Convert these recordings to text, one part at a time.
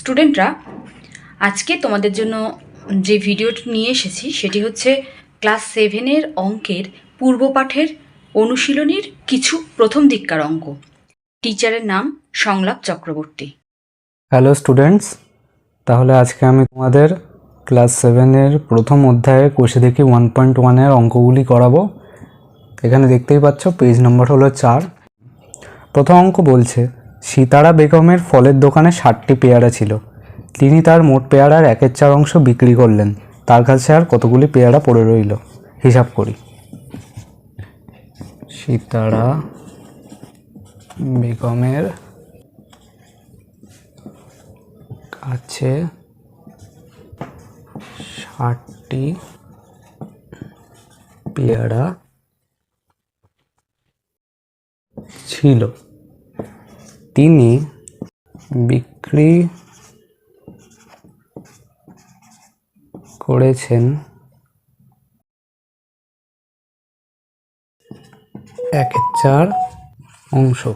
স্টুডেন্টরা আজকে তোমাদের জন্য যে ভিডিওটি নিয়ে এসেছি, সেটি হচ্ছে ক্লাস সেভেনের অঙ্কের পূর্ব পাঠের অনুশীলনীর কিছু প্রথম দিককার অঙ্ক। টিচারের নাম সংলাপ চক্রবর্তী। হ্যালো স্টুডেন্টস তাহলে আজকে আমি তোমাদের ক্লাস সেভেনের প্রথম অধ্যায়ে কোষে দেখি ওয়ান পয়েন্ট ওয়ানের অঙ্কগুলি করাবো। এখানে দেখতেই পাচ্ছ পেজ নম্বর হলো চার। প্রথম অঙ্ক বলছে সীতারা বেগমের ফলের দোকানে ষাটটি পেয়ারা ছিল। তিনি তার মোট পেয়ারার একের চার অংশ বিক্রি করলেন। তার কাছে আর কতগুলি পেয়ারা পড়ে রইল? হিসাব করি। সীতারা বেগমের কাছে ষাটটি পেয়ারা ছিল। তিনি বিক্রি করেছেন। একের চার অংশ।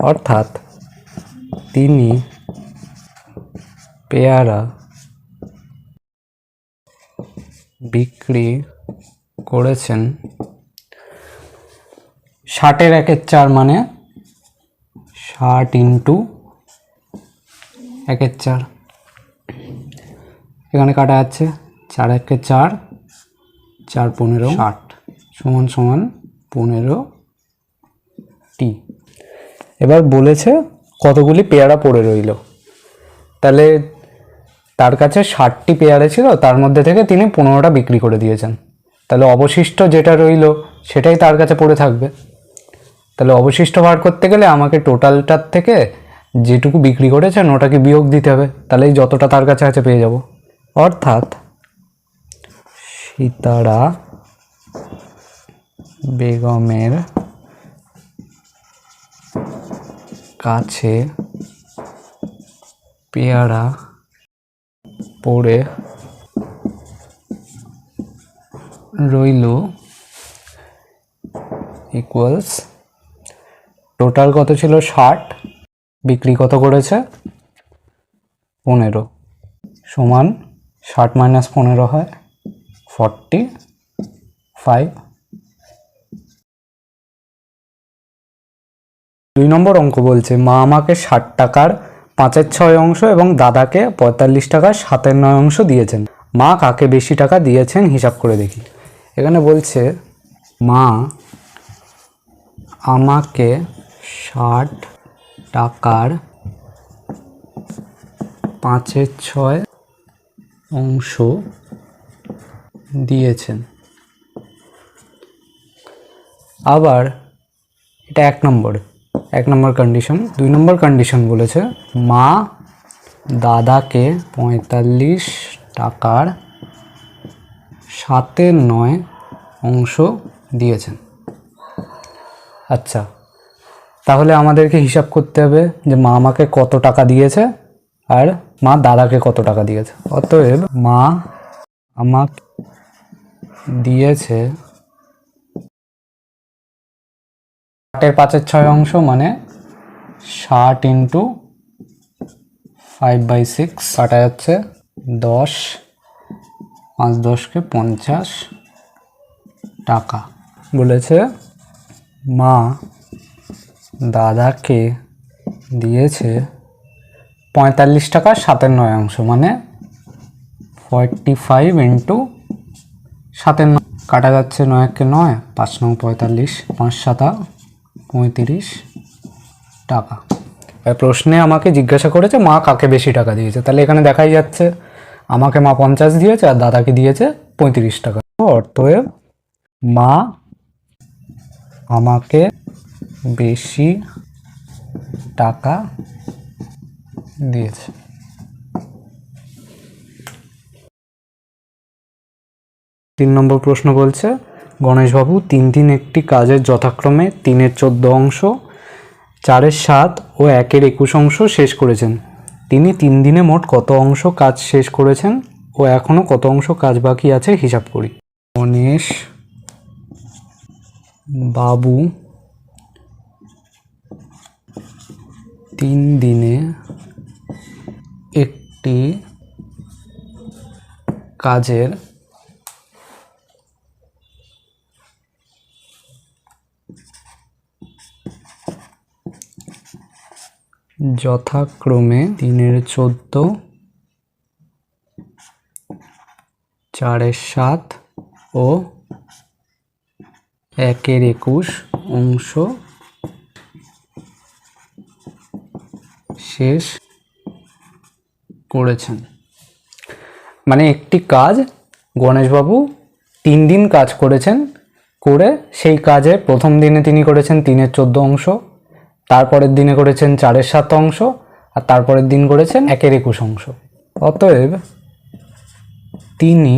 অর্থাৎ তিনি পেয়ারা বিক্রি করেছেন। ষাটের একের চার মানে ষাট ইন্টু একের চার। এখানে কাটা যাচ্ছে চার একে চার চার পনেরো ষাট। সমান সমান পনেরো টি। এবার বলেছে কতগুলি পেয়ারা পড়ে রইল। তাহলে তার কাছে ষাটটি পেয়ারা ছিল তার মধ্যে থেকে তিনি পনেরোটা বিক্রি করে দিয়েছেন। তাহলে অবশিষ্ট যেটা রইল সেটাই তার কাছে পড়ে থাকবে। তাহলে অবশিষ্ট বার করতে গেলে আমাকে টোটালটার থেকে যেটুকু বিক্রি করেছেন ওটাকে বিয়োগ দিতে হবে। তাহলেই যতটা তার কাছে আছে পেয়ে যাব। অর্থাৎ সীতারা বেগমের কাছে পেয়ারা পড়ে রইল ইকুয়ালস টোটাল কত ছিল? ষাট। বিক্রি কত করেছে? পনেরো। সমান ষাট মাইনাস পনেরো হয় ফর্টি ফাইভ। দুই নম্বর অঙ্ক বলছে, মা আমাকে ষাট টাকার পাঁচের ছয় অংশ এবং দাদাকে পঁয়তাল্লিশ টাকার সাতের নয় অংশ দিয়েছেন। মা কাকে বেশি টাকা দিয়েছেন হিসাব করে দেখি। এখানে বলছে, মা আমাকে ষাট টাকার পাঁচের ছয় অংশ দিয়েছেন। আবার এটা এক নম্বর এক নম্বর কন্ডিশন দুই নম্বর কন্ডিশন বলেছে, মা দাদাকে পঁয়তাল্লিশ টাকার সাতের নয় অংশ দিয়েছেন। আচ্ছা তাহলে আমাদেরকে হিসাব করতে হবে যে মা আমাকে কত টাকা দিয়েছে আর মা দাদাকে কত টাকা দিয়েছে। অতএব মা আমাকে দিয়েছে ষাটের পাঁচের ছয় অংশ মানে ষাট ইন্টু ফাইভ বাই সিক্স কাটা যাচ্ছে দশ। পাঁচ দশকে পঞ্চাশ টাকা। বলেছে মা দাদাকে দিয়েছে পঁয়তাল্লিশ টাকা সাতের নয় অংশ মানে ফর্টি ফাইভ ইন্টু সাতের নয় কাটা যাচ্ছে নয় একে নয়, পাঁচ নং পঁয়তাল্লিশ, পাঁচ সাতা পঁয়ত্রিশ টাকা। প্রশ্নে আমাকে জিজ্ঞাসা করেছে, মা কাকে বেশি টাকা দিয়েছে? তাহলে এখানে দেখাই যাচ্ছে, আমাকে মা পঞ্চাশ দিয়েছে আর দাদাকে দিয়েছে পঁয়ত্রিশ টাকা। অর্থএব মা আমাকে বেশি টাকা দিয়েছে। তিন নম্বর প্রশ্ন বলছে, গণেশবাবু, তিন দিন একটি কাজের যথাক্রমে তিনের চোদ্দ অংশ, চারের সাত ও একের একুশ অংশ শেষ করেছেন। তিনি তিন দিনে মোট কত অংশ কাজ শেষ করেছেন ও এখনও কত অংশ কাজ বাকি আছে হিসাব করি। গণেশ বাবু তিন দিনে একটি কাজের যথাক্রমে তিনের চোদ্দ চারের সাত ও একের একুশ অংশ শেষ করেছেন। মানে একটি কাজ গণেশবাবু তিন দিন কাজ করেছেন, করে সেই কাজে প্রথম দিনে তিনি করেছেন তিনের চোদ্দ অংশ, তারপরের দিনে করেছেন চারের সাত অংশ, আর তারপরের দিন করেছেন একের একুশ অংশ। অতএব তিনি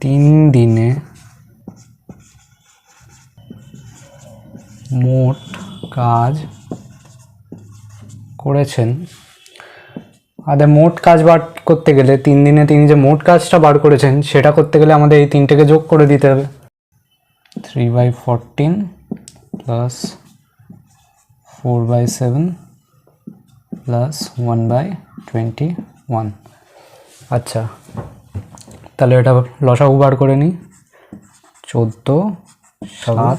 তিন দিনে মোট কাজ করেছেন। আমাদের মোট কাজ বার করতে গেলে তিন দিনে তিনি যে মোট কাজটা বার করেছেন, সেটা করতে গেলে আমাদের এই তিনটেকে যোগ করে দিতে হবে। Three by fourteen plus four by seven plus one by twenty one আচ্ছা তাহলে এটা লসাগু বার করে নিই। চোদ্দ, সাত,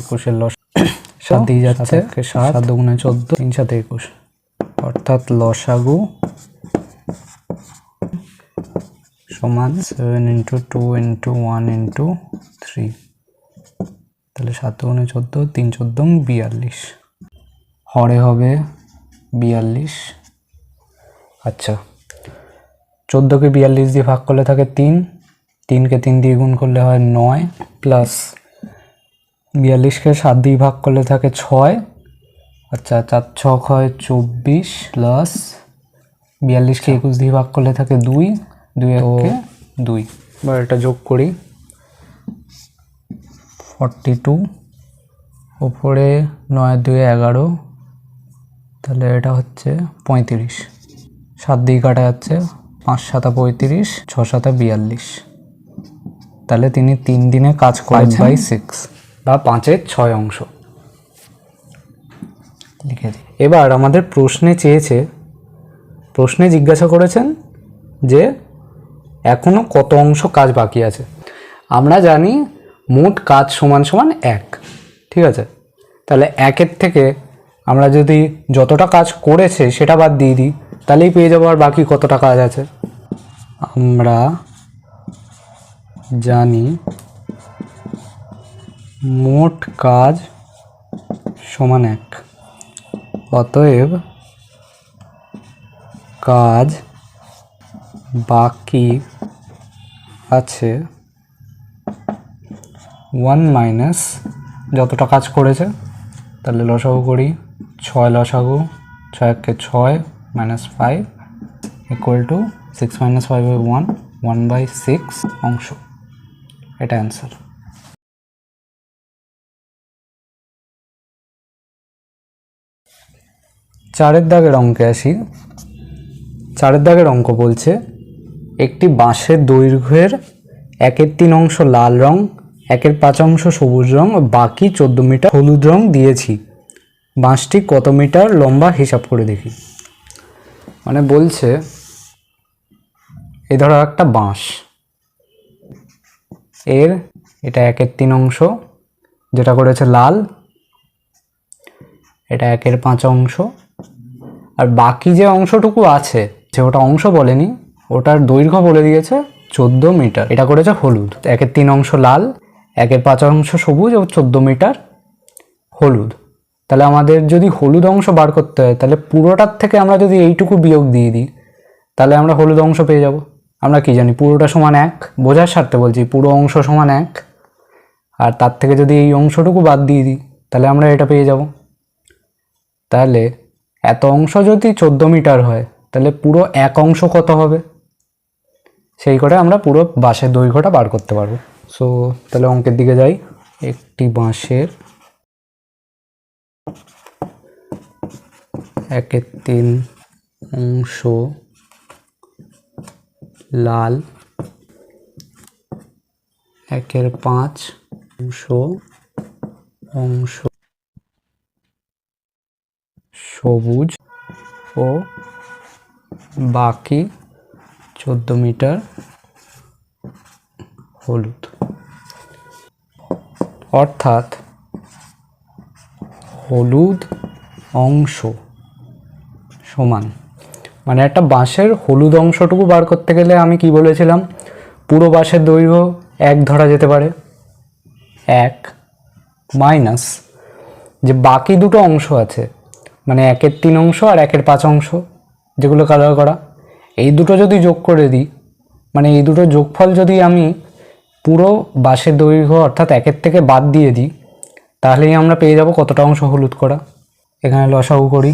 একুশের লস সাত দিয়ে যাচ্ছে সাত দুগুণে চোদ্দ তিন সাথে একুশ। অর্থাৎ লসাগু সমান seven into two into one into three তাহলে সাত দুগুণে চোদ্দ তিন চোদ্দ বিয়াল্লিশ। হরে হবে বিয়াল্লিশ। আচ্ছা চোদ্দোকে বিয়াল্লিশ দিয়ে ভাগ করলে থাকে তিন। তিনকে তিন দিয়ে গুণ করলে হয় নয় প্লাস বিয়াল্লিশকে সাত দিয়ে ভাগ করলে থাকে ছয়। আচ্ছা চার ছক হয় চব্বিশ প্লাস বিয়াল্লিশকে একুশ দিয়ে ভাগ করলে থাকে দুই। দুই একে দুই। এবার এটা যোগ করি। ফর্টি টু ওপরে নয় দুই এগারো। তাহলে এটা হচ্ছে পঁয়ত্রিশ। সাত দিয়ে কাটা যাচ্ছে পাঁচ সাতা পঁয়ত্রিশ ছ সাতা বিয়াল্লিশ। তাহলে তিনি তিন দিনে কাজ করেছেন বাই সিক্স বা পাঁচের ছয় অংশ। এবার আমাদের প্রশ্নে চেয়েছে প্রশ্নে জিজ্ঞাসা করেছেন যে এখনও কত অংশ কাজ বাকি আছে? আমরা জানি মোট কাজ সমান সমান এক ঠিক আছে? তাহলে একের থেকে আমরা যদি যতটা কাজ করেছে সেটা বাদ দিয়ে দিই তাহলেই পেয়ে যাব আর বাকি কতটা কাজ আছে? আমরা জানি মোট কাজ সমান এক। অতএব কাজ বাকি আছে ওয়ান মাইনাস যতটা কাজ করেছে, তাহলে লসাগু করি ছয় লসাগু, ছয় একে ছয় minus five equal to six minus five by one one by six অংশ। এটা অ্যান্সার চারের দাগের অঙ্কে আসি। চারের দাগের অঙ্ক বলছে, একটি বাঁশের দৈর্ঘ্যের একের তিন অংশ লাল রং, একের পাঁচ অংশ সবুজ রং বাকি চোদ্দ মিটার হলুদ রং দিয়েছি। বাঁশটি কত মিটার লম্বা হিসাব করে দেখি। মানে বলছে, এ ধরো একটা বাঁশ। এর, এটা একের তিন অংশ, যেটা করেছে লাল, এটা একের পাঁচ অংশ আর বাকি যে অংশটুকু আছে, যে ওটা অংশ বলেনি, ওটার দৈর্ঘ্য বলে দিয়েছে চোদ্দ মিটার। এটা করেছে হলুদ। একের তিন অংশ লাল, একের পাঁচ অংশ সবুজ ও চোদ্দ মিটার হলুদ। তাহলে আমাদের যদি হলুদ অংশ বার করতে হয়, তাহলে পুরোটার থেকে আমরা যদি এইটুকু বিয়োগ দিয়ে দিই, তাহলে আমরা হলুদ অংশ পেয়ে যাব। আমরা কি জানি, পুরোটা সমান এক। বোঝার স্বার্থে বলছি, পুরো অংশ সমান এক। আর তার থেকে যদি এই অংশটুকু বাদ দিয়ে দিই, তাহলে আমরা এটা পেয়ে যাব। তাহলে এত অংশ যদি চোদ্দ মিটার হয়, তাহলে পুরো এক অংশ কত হবে? সেই করে আমরা পুরো বাঁশের দৈর্ঘ্যটা বার করতে পারব। সো তাহলে অঙ্কের দিকে যাই। একটি বাঁশের একের তিন অংশ লাল, একের পাঁচ অংশ অংশ সবুজ ও বাকি চোদ্দ মিটার হলুদ। অর্থাৎ হলুদ অংশ সমান। মানে একটা বাঁশের হলুদ অংশটুকু বার করতে গেলে আমি কি বলেছিলাম? পুরো বাঁশের দৈর্ঘ্য এক ধরা যেতে পারে। এক মাইনাস যে বাকি দুটো অংশ আছে মানে একের তিন অংশ আর একের পাঁচ অংশ যেগুলো কালার করা। এই দুটো যদি যোগ করে দিই মানে এই দুটো যোগফল যদি আমি পুরো বাঁশের দৈর্ঘ্য অর্থাৎ একের থেকে বাদ দিয়ে দিই, তাহলেই আমরা পেয়ে যাব কতটা অংশ হলুদ করা। এখানে লসাগু করি,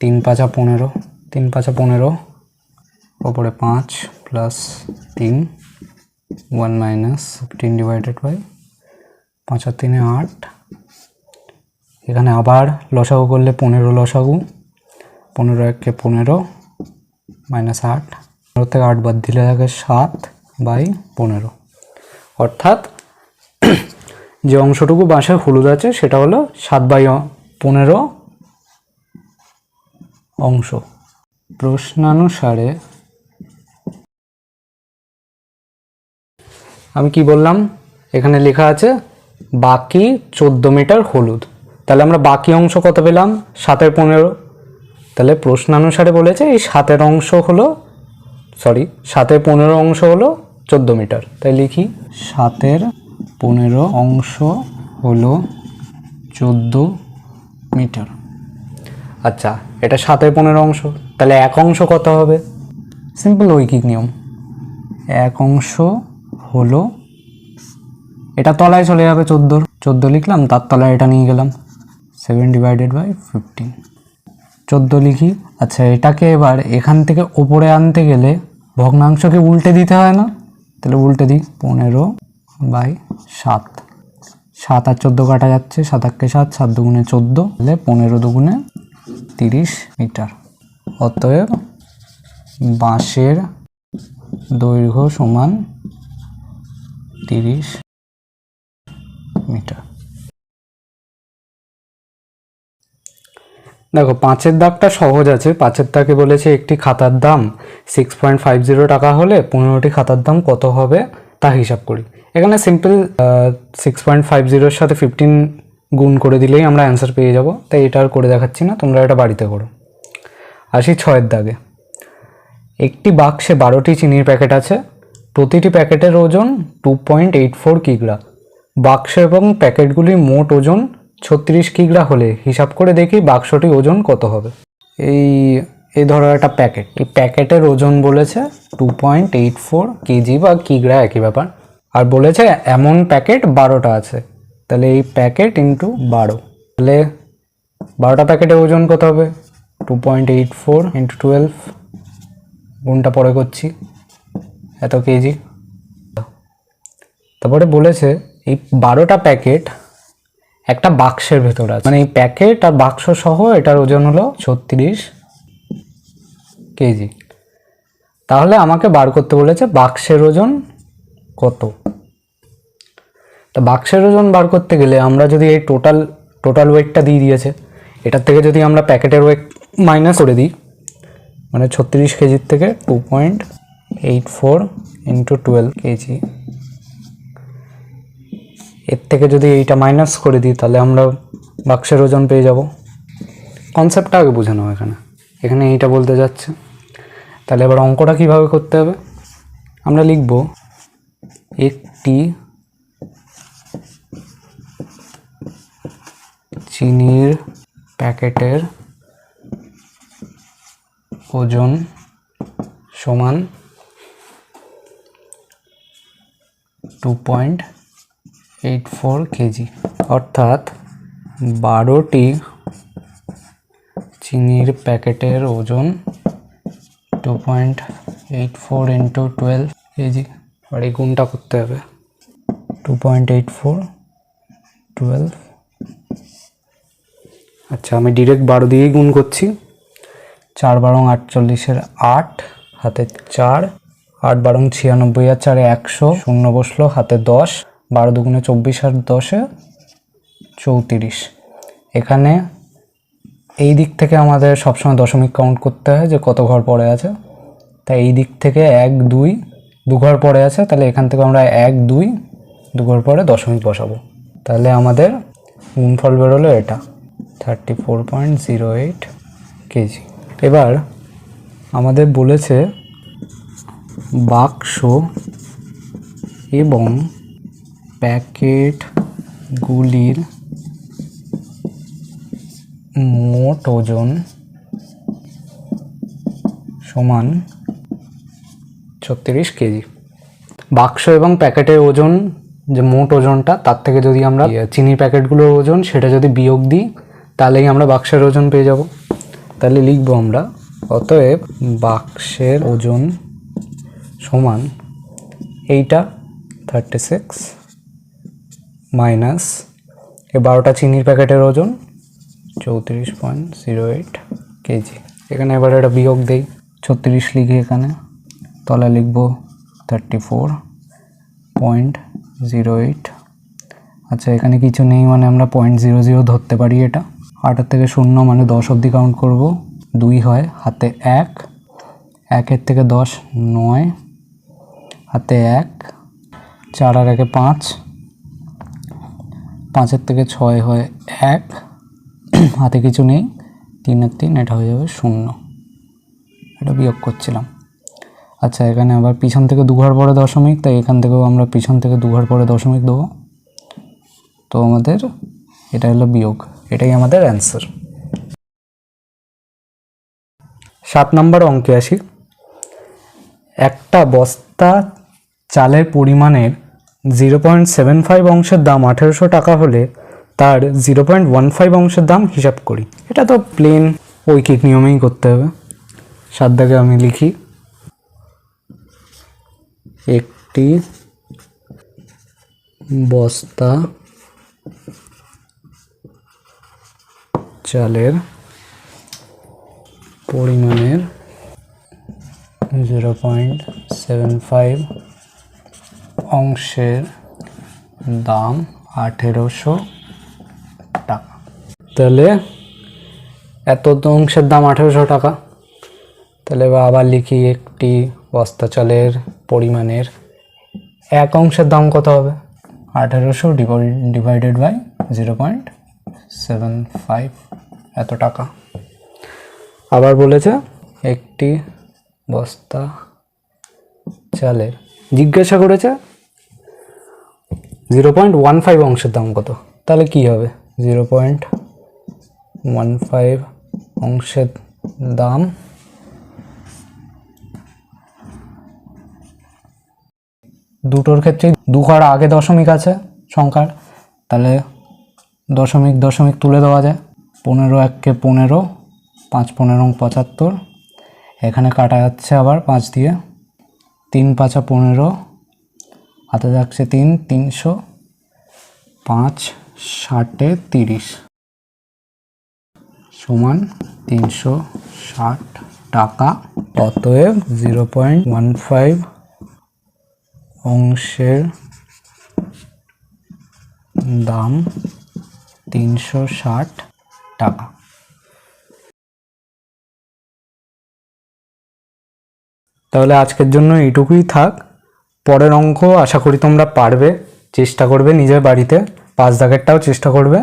তিন পাঁচা পনেরো, তিন পাঁচা পনেরো, ওপরে পাঁচ প্লাস তিন one minus fifteen divided by পাঁচ আর তিনে আট এখানে আবার লসাগু করলে পনেরো লসাগু, পনেরো একে পনেরো, মাইনাস আট। পনেরো থেকে আট বাদ দিলে থাকে সাত বাই পনেরো। অর্থাৎ যে অংশটুকু বাঁশের হলুদ আছে, সেটা হলো সাত বাই পনেরো অংশ। প্রশ্নানুসারে আমি কি বললাম? এখানে লেখা আছে বাকি চোদ্দ মিটার হলুদ। তাহলে আমরা বাকি অংশ কত পেলাম? সাতের পনেরো। তাহলে প্রশ্নানুসারে বলেছে এই সাতের অংশ হলো সরি সাতের পনেরো অংশ হলো চোদ্দ মিটার। তাই লিখি, সাতের পনেরো অংশ হলো চোদ্দ মিটার। আচ্ছা এটা সাতের পনেরো অংশ। তাহলে এক অংশ কত হবে? সিম্পল ঐকিক নিয়ম। এক অংশ হলো, এটা তলায় চলে যাবে চোদ্দোর। চোদ্দ লিখলাম, তার তলায় এটা নিয়ে গেলাম। সেভেন ডিভাইডেড বাই ফিফটিন চোদ্দ লিখি। আচ্ছা এটাকে এবার এখান থেকে ওপরে আনতে গেলে ভগ্নাংশকে উল্টে দিতে হয় না? তাহলে উল্টে দিই পনেরো বাই সাত। সাত আর চোদ্দ কাটা যাচ্ছে, সাত আটকে সাত সাত দুগুণে চোদ্দ, তাহলে পনেরো দুগুণে তিরিশ মিটার। অতএব বাঁশের দৈর্ঘ্য সমান তিরিশ মিটার। দেখো, পাঁচের দাগটা সহজ আছে। পাঁচের দাগে বলেছে একটি খাতার দাম সিক্স পয়েন্ট ফাইভ জিরো টাকা হলে পনেরোটি খাতার দাম কত হবে তা হিসাব করি। এখানে সিম্পল সিক্স পয়েন্ট ফাইভ জিরোর সাথে ফিফটিন গুণ করে দিলেই আমরা অ্যান্সার পেয়ে যাব। তাই এটা আর করে দেখাচ্ছি না, তোমরা এটা বাড়িতে করো। আসি ছয়ের দাগে। একটি বাক্সে বারোটি চিনির প্যাকেট আছে, প্রতিটি প্যাকেটের ওজন টু পয়েন্ট এইট ফোর কিগ্রা। বাক্স এবং প্যাকেটগুলির মোট ওজন ছত্রিশ কিগ্রা হলে হিসাব করে দেখি বাক্সটি ওজন কত হবে। এই এই ধরো একটা প্যাকেট। এই প্যাকেটের ওজন বলেছে two point eight four KG বা কিগ্রা একই ব্যাপার। আর বলেছে এমন প্যাকেট বারোটা আছে। তাহলে এই প্যাকেট ইন্টু বারো। তাহলে বারোটা প্যাকেটের ওজন কত হবে? Two point eight four into twelve গুণটা পরে করছি। এত কেজি। তারপরে বলেছে এই বারোটা প্যাকেট একটা বাক্সের ভেতর আছে। মানে এই প্যাকেট আর বাক্স সহ এটার ওজন হলো ছত্রিশ কেজি। তাহলে আমাকে বার করতে বলেছে বাক্সের ওজন কত? তা বাক্সের ওজন বার করতে গেলে আমরা যদি এই টোটাল টোটাল ওয়েটটা দিয়ে দিয়েছে, এটার থেকে যদি আমরা প্যাকেটের ওয়েট মাইনাস করে দিই মানে ছত্রিশ কেজির থেকে two point eight four into twelve KG. এর থেকে যদি এইটা মাইনাস করে দিই, তাহলে আমরা বাক্সের ওজন পেয়ে যাব। কনসেপ্টটা আগে বুঝে নাও এখানে। এখানে এইটা বলতে যাচ্ছে। তাহলে এবার অঙ্কটা কীভাবে করতে হবে? আমরা লিখব একটি চিনির প্যাকেটের ওজন সমান two point eight four KG অর্থাৎ বারোটি চিনির প্যাকেটের ওজন two point eight four into twelve KG আর এই গুণটা করতে হবে। Two point eight four twelve আচ্ছা আমি ডিরেক্ট বারো দিয়েই গুণ করছি। চার বারং আটচল্লিশের আট, হাতে চার। আট বারং ছিয়ানব্বই আর চারে একশো। শূন্য বসল হাতে দশ। বারো দুগুণে চব্বিশ আর দশে চৌত্রিশ। এখানে এই দিক থেকে আমাদের সবসময় দশমিক কাউন্ট করতে হয় যে কত ঘর পড়ে আছে। তাই এই দিক থেকে এক, দুই, দু ঘর পড়ে আছে, তাহলে এখান থেকে আমরা এক, দুই, দু ঘর পরে দশমিক বসাবো। তাহলে আমাদের গুণফল বেরোলো এটা thirty four point zero eight KG. এবার আমাদের বলেছে বাক্স এবং প্যাকেটগুলির মোট ওজন সমান ছত্রিশ কেজি। বাক্স এবং প্যাকেটের ওজন যে মোট ওজনটা, তার থেকে যদি আমরা চিনির প্যাকেটগুলোর ওজন সেটা যদি বিয়োগ দিই, তাহলেই আমরা বাক্সের ওজন পেয়ে যাব। তাহলে লিখব আমরা, অতএব বাক্সের ওজন সমান এইটা থার্টি সিক্স মাইনাস, এ বারোটা চিনির প্যাকেটের ওজন চৌত্রিশ পয়েন্ট জিরো এইট কেজি। এখানে এবার একটা বিয়োগ দেই, ছত্রিশ লিখি এখানে, তলা লিখব thirty four point zero eight আচ্ছা এখানে কিছু নেই মানে আমরা পয়েন্ট জিরো জিরো ধরতে পারি এটা। আটের থেকে শূন্য মানে দশ অবধি কাউন্ট করব। দুই হয়, হাতে এক, একের থেকে দশ নয়, হাতে এক, চার আর একে পাঁচ পাঁচের থেকে ছয় হয় এক। হাতে কিছু নেই তিন আর তিন, এটা হয়ে যাবে শূন্য। এটা বিয়োগ করছিলাম। আচ্ছা এখানে আবার পিছন থেকে দু ঘর পরে দশমিক, তাই এখান থেকেও আমরা পিছন থেকে দু ঘর পরে দশমিক দেবো। তো আমাদের এটা হলো বিয়োগ, এটাই আমাদের অ্যান্সার সাত নম্বর অঙ্কে আসি। একটা বস্তা চালের পরিমাণের জিরো পয়েন্ট সেভেন ফাইভ অংশের দাম আঠেরোশো টাকা হলে তার জিরো পয়েন্ট ওয়ান ফাইভ অংশের দাম হিসাব করি। এটা তো প্লেন ঐকিক নিয়মেই করতে হবে। সাত দাগে আমি লিখি। একটি বস্তা চালের পরিমাণের জিরো পয়েন্ট সেভেন ফাইভ অংশের দাম আঠেরোশো টাকা। তাহলে এত অংশের দাম আঠেরোশো টাকা। তাহলে আবার লিখি একটি বস্তা চালের পরিমাণের এক অংশের দাম কত হবে? আঠেরোশো divided by zero point seven five এত টাকা। আবার বলেছে একটি বস্তা চালের। জিজ্ঞাসা করেছে জিরো পয়েন্ট ওয়ান ফাইভ অংশের দাম কত? তাহলে কি হবে? জিরো পয়েন্ট ওয়ান ফাইভ অংশের দাম দুটোর ক্ষেত্রে দু ঘর আগে দশমিক আছে সংখ্যার। তাহলে দশমিক দশমিক তুলে দেওয়া যায়। পনেরো এককে পনেরো, পাঁচ পনেরো পঁচাত্তর। এখানে কাটা যাচ্ছে আবার পাঁচ দিয়ে। তিন পাঁচা পনেরো হাতে যাচ্ছে তিন, তিনশো পাঁচ, ষাটে তিরিশ। সমান তিনশো ষাট টাকা। অতএব জিরো পয়েন্ট ওয়ান ফাইভ অংশের দাম তিনশো ষাট টাকা। তাহলে আজকের জন্য এইটুকুই থাক। পরের অঙ্ক আশা করি তোমরা পারবে, চেষ্টা করবে নিজের বাড়িতে, পাঁচ দাগেরটাও চেষ্টা করবে।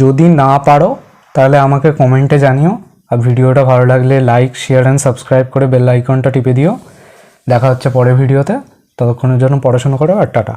যদি না পারো, তাহলে আমাকে কমেন্টে জানিও, আর ভিডিওটা ভালো লাগলে লাইক শেয়ার অ্যান্ড সাবস্ক্রাইব করে বেল আইকনটা টিপে দিও। দেখা হচ্ছে পরের ভিডিওতে, ততক্ষণের জন্য পড়াশোনা করো আর টাটা।